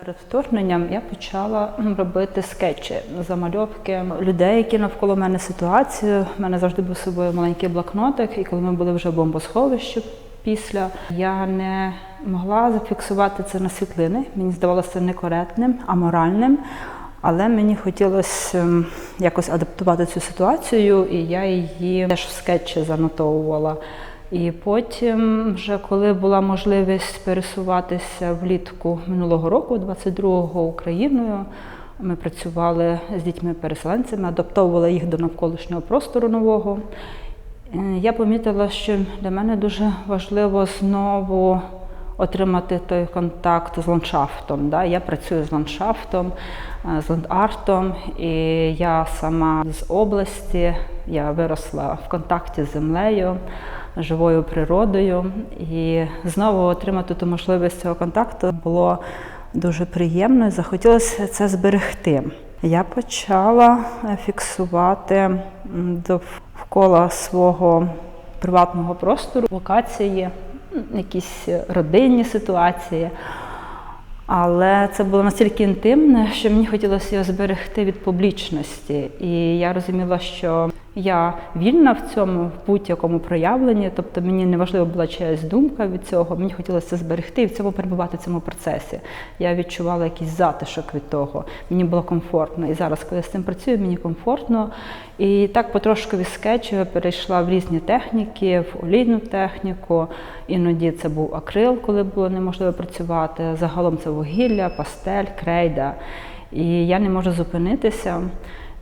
Перед вторгненням я почала робити скетчі, замальовки людей, які навколо мене ситуацію. У мене завжди був з собою маленький блокнотик, і коли ми були вже в бомбосховищі після, я не могла зафіксувати це на світлини. Мені здавалося некоректним, аморальним. Але мені хотілося якось адаптувати цю ситуацію, і я її теж в скетчі занотовувала. І потім, вже коли була можливість пересуватися влітку минулого року, 22-го Україною, ми працювали з дітьми-переселенцями, адаптовували їх до навколишнього простору нового. Е, Я помітила, що для мене дуже важливо знову отримати той контакт з ландшафтом. Да? Я працюю з ландшафтом, е, з ландартом, і я сама з області, я виросла в контакті з землею, живою природою. І знову отримати ту можливість цього контакту було дуже приємно і захотілося це зберегти. Я почала фіксувати довкола свого приватного простору локації, якісь родинні ситуації. Але це було настільки інтимне, що мені хотілося його зберегти від публічності. І я розуміла, що я вільна в цьому в будь-якому проявленні, тобто мені не важлива була чиясь думка від цього. Мені хотілося зберегти і в цьому перебувати в цьому процесі. Я відчувала якийсь затишок від того. Мені було комфортно. І зараз, коли я з цим працюю, мені комфортно. І так потрошку від скетчу перейшла в різні техніки, в олійну техніку. Іноді це був акрил, коли було неможливо працювати. Загалом це вугілля, пастель, крейда. І я не можу зупинитися.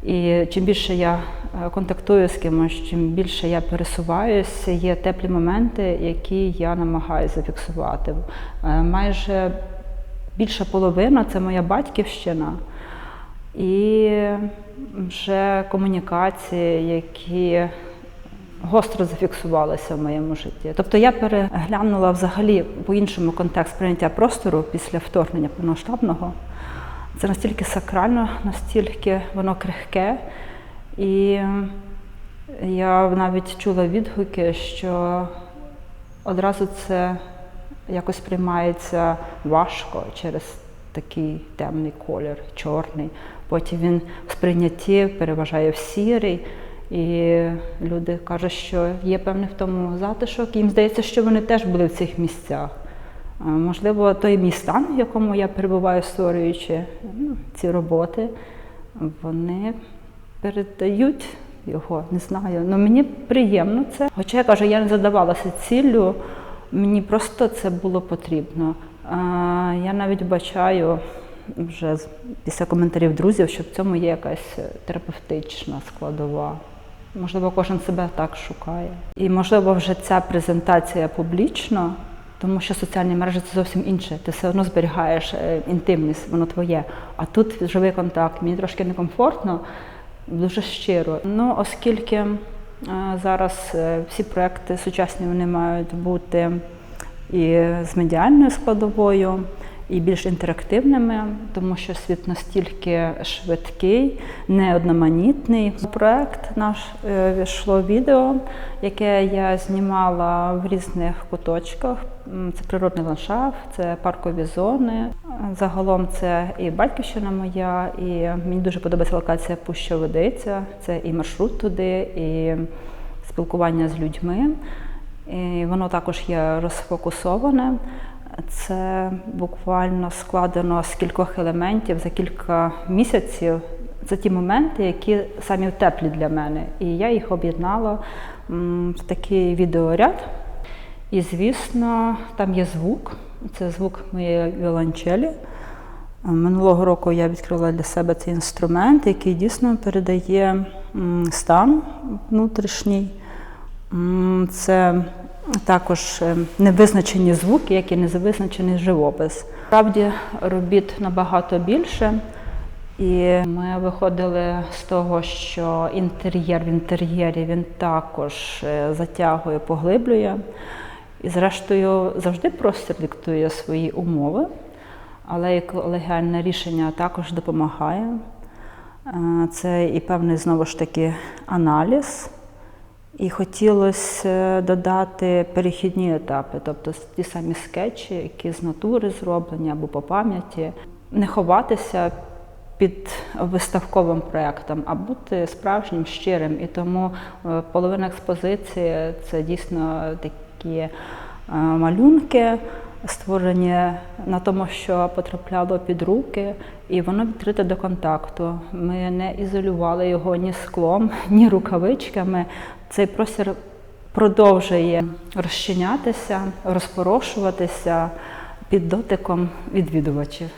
І чим більше я е, контактую з кимось, чим більше я пересуваюся, є теплі моменти, які я намагаюся зафіксувати. Е, Майже більша половина це моя батьківщина і вже комунікації, які гостро зафіксувалися в моєму житті. Тобто я переглянула взагалі по-іншому контекст прийняття простору після вторгнення повноштабного. Це настільки сакрально, настільки воно крихке. І я навіть чула відгуки, що одразу це якось приймається важко через такий темний колір, чорний. Потім він в сприйнятті переважає в сірий. І люди кажуть, що є певний в тому затишок. Їм здається, що вони теж були в цих місцях. Можливо, той мій стан, в якому я перебуваю, створюючи ну, ці роботи, вони передають його, не знаю. Ну мені приємно це. Хоча я кажу, я не задавалася ціллю, мені просто це було потрібно. Я навіть бачаю вже після коментарів друзів, що в цьому є якась терапевтична складова. Можливо, кожен себе так шукає. І можливо, вже ця презентація публічно, тому що соціальні мережі це зовсім інше. Ти все одно зберігаєш е, інтимність, воно твоє. А тут живий контакт. Мені трошки некомфортно, дуже щиро. Ну, оскільки е, зараз е, всі проекти сучасні вони мають бути і з медіальною складовою, і більш інтерактивними, тому що світ настільки швидкий, неодноманітний. Проект наш е, війшло відео, яке я знімала в різних куточках. Це природний ландшафт, це паркові зони. Загалом це і батьківщина моя, і мені дуже подобається локація Пуща Водиця. Це і маршрут туди, і спілкування з людьми. І воно також є розфокусоване. Це буквально складено з кількох елементів за кілька місяців. Це ті моменти, які самі теплі для мене. І я їх об'єднала в такий відеоряд. І, звісно, там є звук. Це звук моєї віолончелі. Минулого року я відкрила для себе цей інструмент, який дійсно передає стан внутрішній. Це також е, невизначені звуки, як і невизначений живопис. Справді робіт набагато більше. І ми виходили з того, що інтер'єр в інтер'єрі він також е, затягує, поглиблює. І, зрештою, завжди простір диктує свої умови, але екологіальне рішення також допомагає. Е, Це і певний знову ж таки аналіз. І хотілося додати перехідні етапи, тобто ті самі скетчі, які з натури зроблені або по пам'яті. не ховатися під виставковим проєктом, а бути справжнім, щирим. І тому е, половина експозиції це дійсно такі е, малюнки, створені на тому, що потрапляло під руки, і воно відкрите до контакту. Ми не ізолювали його ні склом, ні рукавичками. Цей простір продовжує розчинятися, розпорошуватися під дотиком відвідувачів.